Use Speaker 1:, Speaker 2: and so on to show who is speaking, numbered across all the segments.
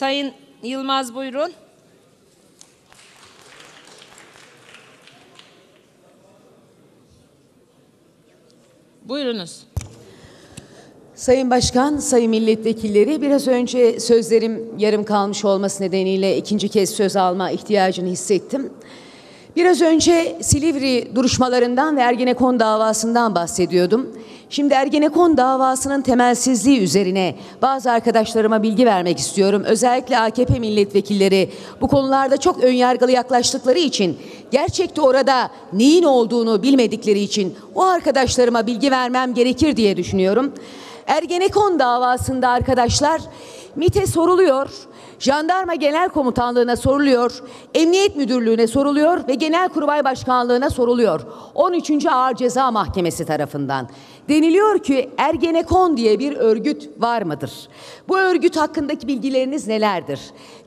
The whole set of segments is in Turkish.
Speaker 1: Sayın Yılmaz buyurun. Buyurunuz.
Speaker 2: Sayın Başkan, Sayın Milletvekilleri biraz önce sözlerim yarım kalmış olması nedeniyle ikinci kez söz alma ihtiyacını hissettim. Biraz önce Silivri duruşmalarından ve Ergenekon davasından bahsediyordum. Şimdi Ergenekon davasının temelsizliği üzerine bazı arkadaşlarıma bilgi vermek istiyorum. Özellikle AKP milletvekilleri bu konularda çok önyargılı yaklaştıkları için gerçekte orada neyin olduğunu bilmedikleri için o arkadaşlarıma bilgi vermem gerekir diye düşünüyorum. Ergenekon davasında arkadaşlar MİT'e soruluyor. Jandarma Genel Komutanlığı'na soruluyor, Emniyet Müdürlüğü'ne soruluyor ve Genelkurmay Başkanlığı'na soruluyor. 13. Ağır Ceza Mahkemesi tarafından. Deniliyor ki Ergenekon diye bir örgüt var mıdır? Bu örgüt hakkındaki bilgileriniz nelerdir?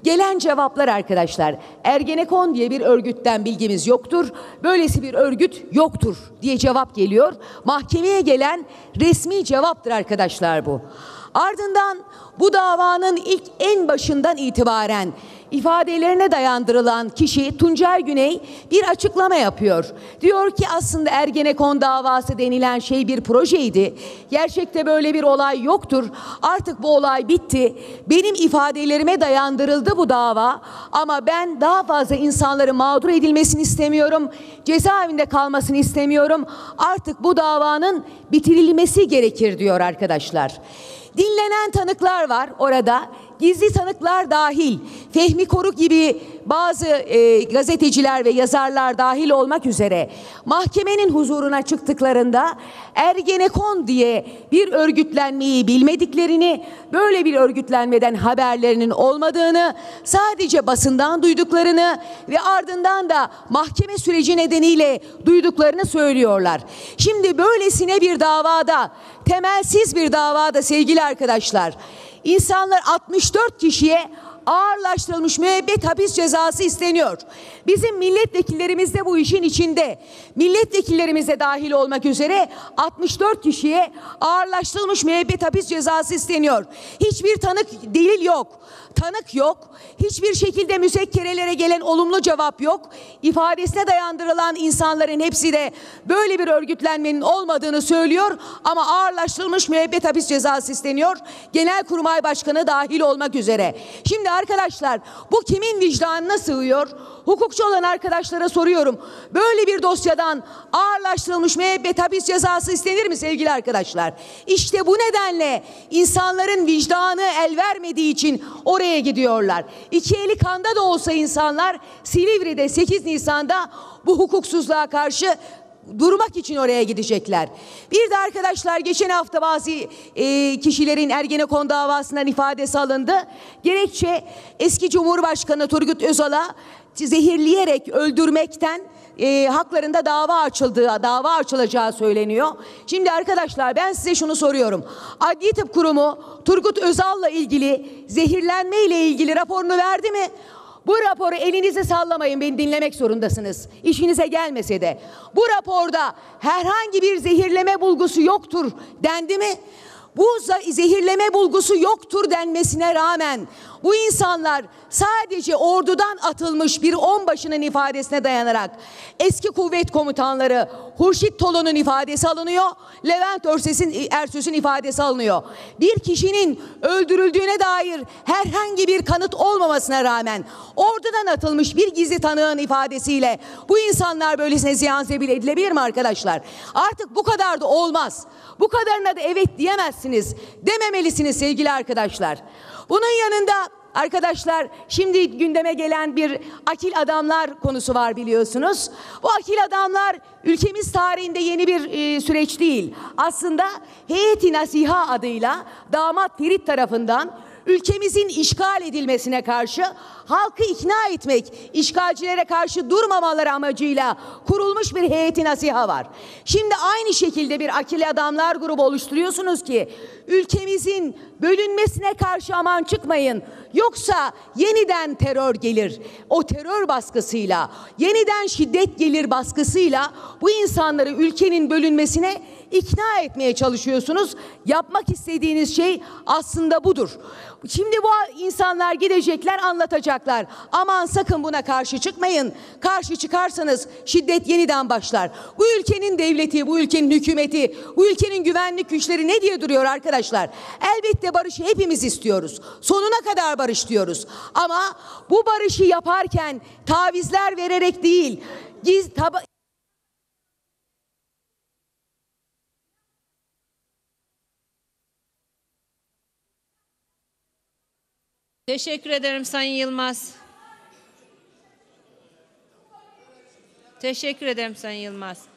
Speaker 2: Gelen cevaplar arkadaşlar, Ergenekon diye bir örgütten bilgimiz yoktur. Böylesi bir örgüt yoktur diye cevap geliyor. Mahkemeye gelen resmi cevaptır arkadaşlar bu. Ardından bu davanın ilk en başından itibaren ifadelerine dayandırılan kişi Tuncay Güney bir açıklama yapıyor. Diyor ki aslında Ergenekon davası denilen şey bir projeydi. Gerçekte böyle bir olay yoktur. Artık bu olay bitti. Benim ifadelerime dayandırıldı bu dava ama ben daha fazla insanların mağdur edilmesini istemiyorum. Cezaevinde kalmasını istemiyorum. Artık bu davanın bitirilmesi gerekir diyor arkadaşlar. Dinlenen tanıklar var orada. Gizli tanıklar dahil, Fehmi Koruk gibi bazı e, gazeteciler ve yazarlar dahil olmak üzere mahkemenin huzuruna çıktıklarında Ergenekon diye bir örgütlenmeyi bilmediklerini, böyle bir örgütlenmeden haberlerinin olmadığını, sadece basından duyduklarını ve ardından da mahkeme süreci nedeniyle duyduklarını söylüyorlar. Şimdi böylesine bir davada, temelsiz bir davada sevgili arkadaşlar, insanlar 64 kişiye ağırlaştırılmış müebbet hapis cezası isteniyor. Bizim milletvekillerimiz de bu işin içinde. Milletvekillerimiz de dahil olmak üzere 64 kişiye ağırlaştırılmış müebbet hapis cezası isteniyor. Hiçbir tanık delil yok. Tanık yok. Hiçbir şekilde müzekkerelere gelen olumlu cevap yok. İfadesine dayandırılan insanların hepsi de böyle bir örgütlenmenin olmadığını söylüyor ama ağırlaştırılmış müebbet hapis cezası isteniyor. Genelkurmay Başkanı dahil olmak üzere. Şimdi arkadaşlar bu kimin vicdanına sığıyor? Hukukçu olan arkadaşlara soruyorum. Böyle bir dosyadan ağırlaştırılmış müebbet hapis cezası istenir mi sevgili arkadaşlar? İşte bu nedenle insanların vicdanı el vermediği için oraya gidiyorlar. İki eli kanda da olsa insanlar Silivri'de 8 Nisan'da bu hukuksuzluğa karşı durmak için oraya gidecekler. Bir de arkadaşlar geçen hafta bazı e, kişilerin Ergenekon davasından ifadesi alındı. Gerekçe eski Cumhurbaşkanı Turgut Özal'a zehirleyerek öldürmekten e, haklarında dava açıldığı, dava açılacağı söyleniyor. Şimdi arkadaşlar ben size şunu soruyorum. Adli Tıp Kurumu Turgut Özal'la ilgili zehirlenme ile ilgili raporunu verdi mi? Bu raporu elinize sallamayın beni dinlemek zorundasınız. İşinize gelmese de. Bu raporda herhangi bir zehirleme bulgusu yoktur dendi mi? Bu zehirleme bulgusu yoktur denmesine rağmen bu insanlar sadece ordudan atılmış bir onbaşının ifadesine dayanarak eski kuvvet komutanları Hurşit Tolu'nun ifadesi alınıyor. Levent Örses'in Ersüs'ün ifadesi alınıyor. Bir kişinin öldürüldüğüne dair herhangi bir kanıt olmamasına rağmen ordudan atılmış bir gizli tanığın ifadesiyle bu insanlar böylesine ziyan edilebilir mi arkadaşlar? Artık bu kadar da olmaz. Bu kadarına da evet diyemezsiniz. Dememelisiniz sevgili arkadaşlar. Bunun yanında Arkadaşlar şimdi gündeme gelen bir akil adamlar konusu var biliyorsunuz. Bu akil adamlar ülkemiz tarihinde yeni bir e, süreç değil. Aslında Heyeti Nasiha adıyla damat Ferit tarafından ülkemizin işgal edilmesine karşı halkı ikna etmek, işgalcilere karşı durmamaları amacıyla kurulmuş bir heyeti nasiha var. Şimdi aynı şekilde bir akili adamlar grubu oluşturuyorsunuz ki ülkemizin bölünmesine karşı aman çıkmayın. Yoksa yeniden terör gelir. O terör baskısıyla, yeniden şiddet gelir baskısıyla bu insanları ülkenin bölünmesine ikna etmeye çalışıyorsunuz. Yapmak istediğiniz şey aslında budur. Şimdi bu insanlar gidecekler anlatacaklar. Aman sakın buna karşı çıkmayın. Karşı çıkarsanız şiddet yeniden başlar. Bu ülkenin devleti, bu ülkenin hükümeti, bu ülkenin güvenlik güçleri ne diye duruyor arkadaşlar? Elbette barışı hepimiz istiyoruz. Sonuna kadar barış diyoruz. Ama bu barışı yaparken tavizler vererek değil, giz, taba,
Speaker 1: Teşekkür ederim Sayın Yılmaz. Teşekkür ederim Sayın Yılmaz.